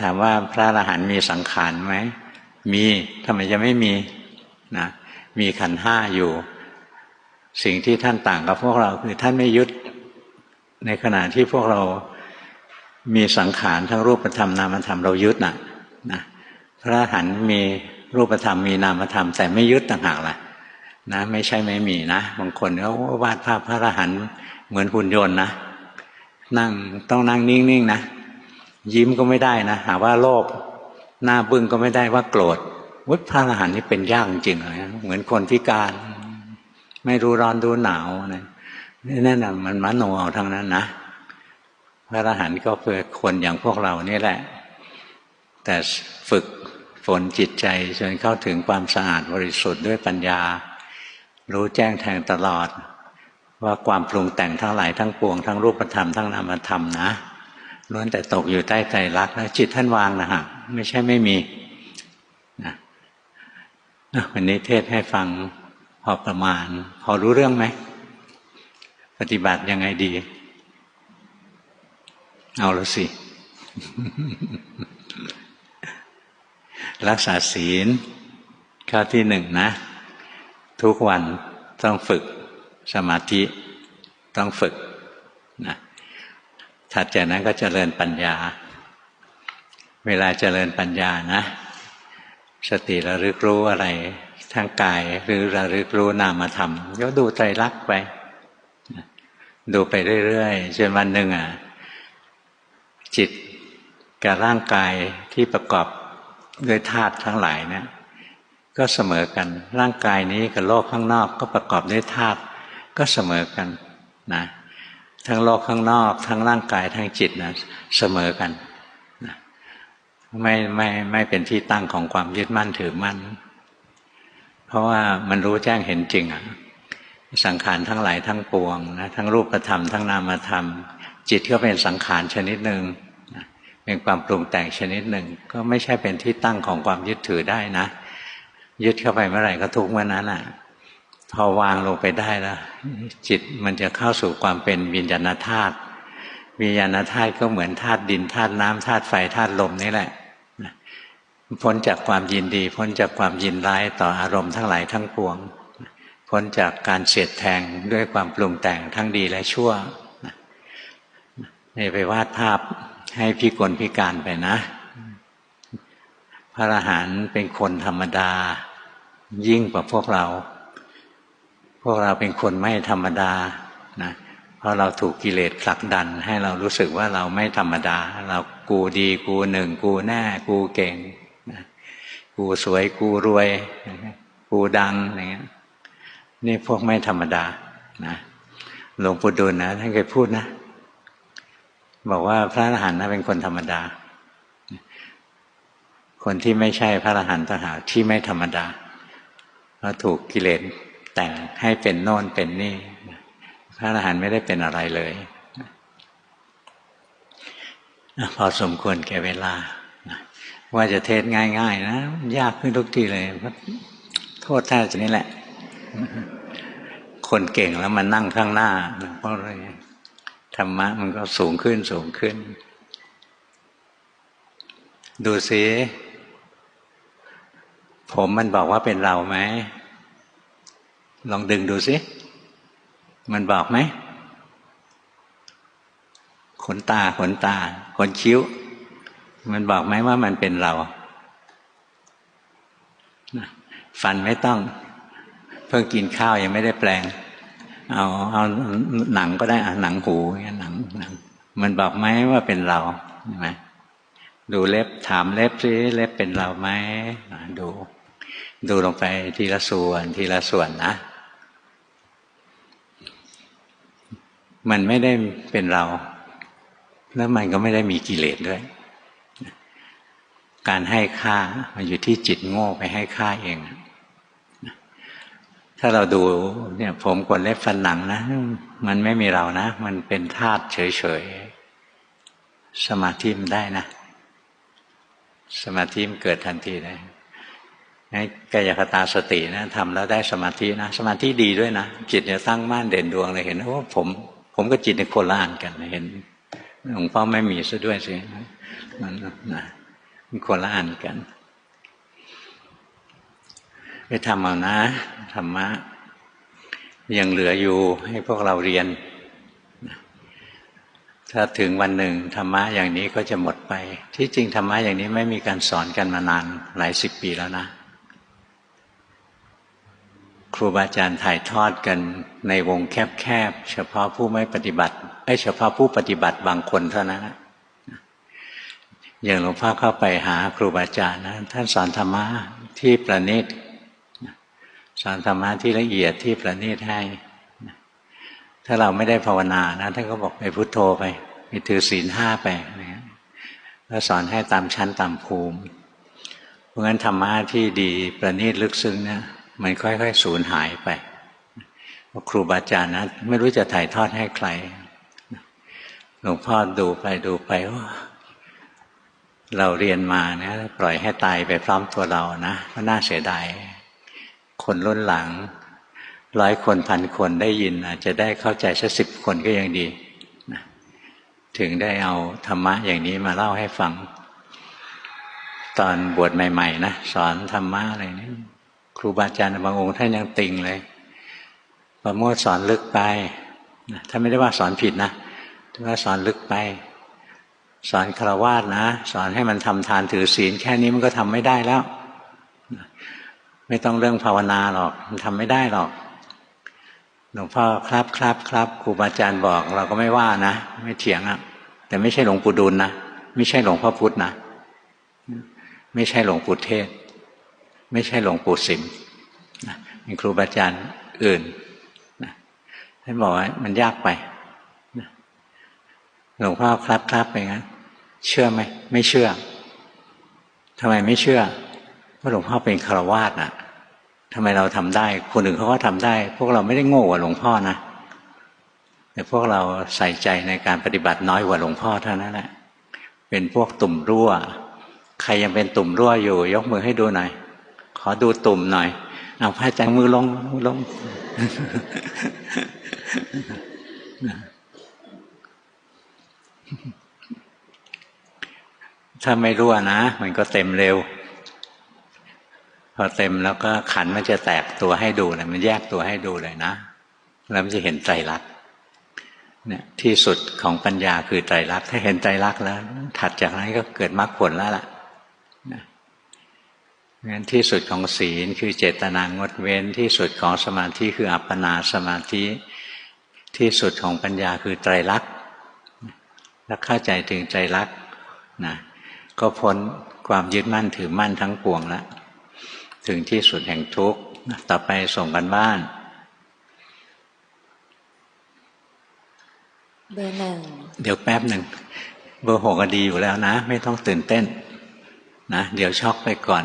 ถามว่าพระอรหันต์มีสังขารไหม มีทำไมจะไม่มีนะมีขันห้าอยู่ สิ่งที่ท่านต่างกับพวกเราคือท่านไม่ยึดในขณะที่พวกเรามีสังขารทั้งรูปธรรมนามธรรมเรายึดนะนะพระอรหันต์มีรูปธรรมมีนามธรรม แต่ไม่ยึดต่างหากล่ะนะไม่ใช่ไม่มีนะบางคนเขาวาดภาพพระอรหันต์เหมือนหุ่นยนต์นะนั่งต้องนั่งนิ่งๆนะ ยิ้มก็ไม่ได้นะหาว่าโลภหน้าบึ้งก็ไม่ได้ว่าโกรธวุฒิพระอรหันต์นี่เป็นยากจริงเลยเหมือนคนพิการ ไม่รู้ร้อนรู้หนาวนะนั่นนะมันมโนเอาทั้งนั้นนะพระอรหันต์ก็เพื่อคนอย่างพวกเรานี่แหละ แต่ฝึกฝนจิตใจจนเข้าถึงความสะอาดบริสุทธิ์ด้วยปัญญา รู้แจ้งแทงตลอด ว่าความปรุงแต่งทั้งหลายทั้งปวงทั้งรูปธรรมทั้งนามธรรมนะ ล้วนแต่ตกอยู่ใต้ใจรักแล้วจิตท่านวางนะฮะไม่ใช่ไม่มีนะวันนี้เทศให้ฟังพอประมาณ พอรู้เรื่องไหม ปฏิบัติยังไงดี เอาละสิ รักษาศีลข้อที่หนึ่งนะ ทุกวันต้องฝึกสมาธิต้องฝึก ถัดจากนั้นก็เจริญปัญญา เวลาเจริญปัญญานะ สติระลึกรู้อะไรทางกายหรือระลึกรู้นามธรรมก็ดูใจรักไป ดูไปเรื่อยๆจนวันหนึ่งอะจิตกับร่างกายที่ประกอบด้วยธาตุทั้งหลายเนะี่ยก็เสมอกัน ร่างกายนี้กับโลกข้างนอกก็ประกอบด้วยธาตุก็เสมอกันนะ ทั้งโลกข้างนอก ทั้งร่างกายทั้งจิตนะเสมอกันนะไม่ไม่ไม่เป็นที่ตั้งของความยึดมั่นถือมั่น เพราะว่ามันรู้แจ้งเห็นจริงอะสังขารทั้งหลายทั้งปวงนะทั้งรูปธรรมทั้งนามธรรม จิตก็เป็นสังขารชนิดหนึ่งเป็นความปรุงแต่งชนิดหนึ่ง ก็ไม่ใช่เป็นที่ตั้งของความยึดถือได้นะ ยึดเข้าไปเมื่อไหร่ก็ทุกเมื่อนั้นอะ พอวางลงไปได้แล้วจิตมันจะเข้าสู่ความเป็นวิญญาณธาตุวิญญาณธาตุก็เหมือนธาตุดินธาตุน้ำธาตุไฟธาตุลมนี่แหละพ้นจากความยินดี พ้นจากความยินร้ายต่ออารมณ์ทั้งหลายทั้งปวง พ้นจากการเสียดแทงด้วยความปรุงแต่งทั้งดีและชั่วนี่ไปวาดภาพให้พิกลพิการไปนะ พระอรหันต์เป็นคนธรรมดา ยิ่งกว่าพวกเรา พวกเราเป็นคนไม่ธรรมดานะเพราะเราถูกกิเลสผลักดัน ให้เรารู้สึกว่าเราไม่ธรรมดา เรากูดีกูหนึ่ง กูแน่กูเก่งนะกูสวยกูรวย กูดังอะไรเงี้ยนี่พวกไม่ธรรมดานะหลวงปู่ดูลนะท่านเคยพูดนะบอกว่าพระอรหันต์นะเป็นคนธรรมดา คนที่ไม่ใช่พระอรหันต์ต่างหากที่ไม่ธรรมดาเพราะถูกกิเลส แต่งให้เป็นโน่นเป็นนี่ พระอรหันต์ไม่ได้เป็นอะไรเลยพอสมควรแก่เวลา ว่าจะเทศง่าย ๆ นะ ยากขึ้นทุกทีเลยโทษท่าจะนี่แหละ คนเก่งแล้วมันนั่งข้างหน้าเพราะอะไรธรรมะมันก็สูงขึ้นสูงขึ้น ดูสิผมมันบอกว่าเป็นเราไหม ลองดึงดูสิมันบอกไหมขนตาขนตาขนคิ้ว มันบอกไหมว่ามันเป็นเรา ฟันไม่ต้อง เพิ่งกินข้าวยังไม่ได้แปลง เอาเอาหนังก็ได้อะหนังหูหนังหนัง มันบอกไหมว่าเป็นเราใช่ไหมดูเล็บถามเล็บซิเล็บเป็นเราไหมดู ดูลงไปทีละส่วนทีละส่วนนะ มันไม่ได้เป็นเรา แล้วมันก็ไม่ได้มีกิเลสด้วย การให้ค่ามันอยู่ที่จิตโง่ไปให้ค่าเอง ถ้าเราดูเนี่ย ผมขนเล็บฟันหนังนะ มันไม่มีเรานะ มันเป็นธาตุเฉยๆ สมาธิมันได้นะ สมาธิมันเกิดทันทีเลยให้กายคตาสตินะทำแล้วได้สมาธินะ สมาธิดีด้วยนะ จิตจะตั้งมั่นเด่นดวงเลยเห็นว่าผม ผมก็จิตในคนละอันกันเห็นหลวงพ่อไม่มีซะด้วยสิมันนะมันคนละอันกัน ไปทำเอานะธรรมะ ยังเหลืออยู่ให้พวกเราเรียน ถ้าถึงวันหนึ่งธรรมะอย่างนี้ก็จะหมดไป ที่จริงธรรมะอย่างนี้ไม่มีการสอนกันมานานหลายสิบปีแล้วนะ ครูบาอาจารย์ถ่ายทอดกันในวงแคบๆเฉพาะผู้ไม่ปฏิบัติไอ้เฉพาะผู้ปฏิบัติบางคนเท่านั้นอย่างหลวงพ่อเข้าไปหาครูบาอาจารย์นะท่านสอนธรรมะที่ประณีตสอนธรรมะที่ละเอียดที่ประณีตให้ถ้าเราไม่ได้ภาวนานะท่านก็บอกไปพุโทโธไปไปถือศีลห้าไปนะแล้วสอนให้ตามชั้นตามภูมิ เพราะงั้นธรรมะที่ดีประณีตลึกซึ้งเนี่ย มันค่อยๆสูญหายไปครูบาอาจารย์นะไม่รู้จะถ่ายทอดให้ใครหลวงพ่อดูไปดูไปว่าเราเรียนมาเนี่ยปล่อยให้ตายไปพร้อมตัวเรานะก็น่าเสียดายคนรุ่นหลังร้อยคนพันคนได้ยิน อาจจะได้เข้าใจสักสิบคนก็ยังดีนะถึงได้เอาธรรมะอย่างนี้มาเล่าให้ฟัง ตอนบวชใหม่ ๆ นะ สอนธรรมะอะไรนี่ ครูบาอาจารย์บางองค์ท่านยังติงเลยประโมทสอนลึกไปนะถ้าไม่ได้ว่าสอนผิดนะถ้าว่าสอนลึกไป สอนคารวาสนะ สอนให้มันทำทานถือศีล แค่นี้มันก็ทำไม่ได้แล้ว ไม่ต้องเรื่องภาวนาหรอก มันทำไม่ได้หรอกหลวงพ่อครับครับครับครูบาอาจารย์บอก เราก็ไม่ว่านะ ไม่เถียงอะ แต่ไม่ใช่หลวงปู่ดูลนะไม่ใช่หลวงพ่อพุธนะไม่ใช่หลวงปู่เทศ ไม่ใช่หลวงปู่สิมนะเป็นครูบาอาจารย์อื่นนะท่านบอกว่ามันยากไปนะหลวงพ่อครับครับไปงั้นเชื่อไหมไม่เชื่อทำไมไม่เชื่อเพราะหลวงพ่อเป็นคารวาสน่ะทำไมเราทำได้ คนอื่นเขาก็ทำได้ พวกเราไม่ได้โง่กว่าหลวงพ่อนะแต่พวกเราใส่ใจในการปฏิบัติน้อยกว่าหลวงพ่อเท่านั้นแหละเป็นพวกตุ่มรั่ว ใครยังเป็นตุ่มรั่วอยู่ ยกมือให้ดูหน่อย อดูตุ่มหน่อยเอาพระอาจารย์มือลงมือลงถ้าไม่รั่วนะ มันก็เต็มเร็ว พอเต็มแล้วก็ขันมันจะแตกตัวให้ดูเลยมันแยกตัวให้ดูเลยนะ แล้วมันจะเห็นไตรลักษณ์เนี่ยที่สุดของปัญญาคือไตรลักษณ์ถ้าเห็นไตรลักษณ์แล้ว ถัดจากนั้นก็เกิดมรรคผลแล้วล่ะ งั้นที่สุดของศีลคือเจตนางดเว้นที่สุดของสมาธิคืออัปปนาสมาธิ ที่สุดของปัญญาคือไตรลักษณ์แล้วเข้าใจถึงไตรลักษณ์นะก็พ้นความยึดมั่นถือมั่นทั้งปวงแล้วถึงที่สุดแห่งทุกข์ต่อไปส่งกันบ้าน เบอร์หนึ่งเดี๋ยวแป๊บหนึ่ง เบอร์หกก็ดีอยู่แล้วนะ ไม่ต้องตื่นเต้นนะเดี๋ยวช็อกไปก่อน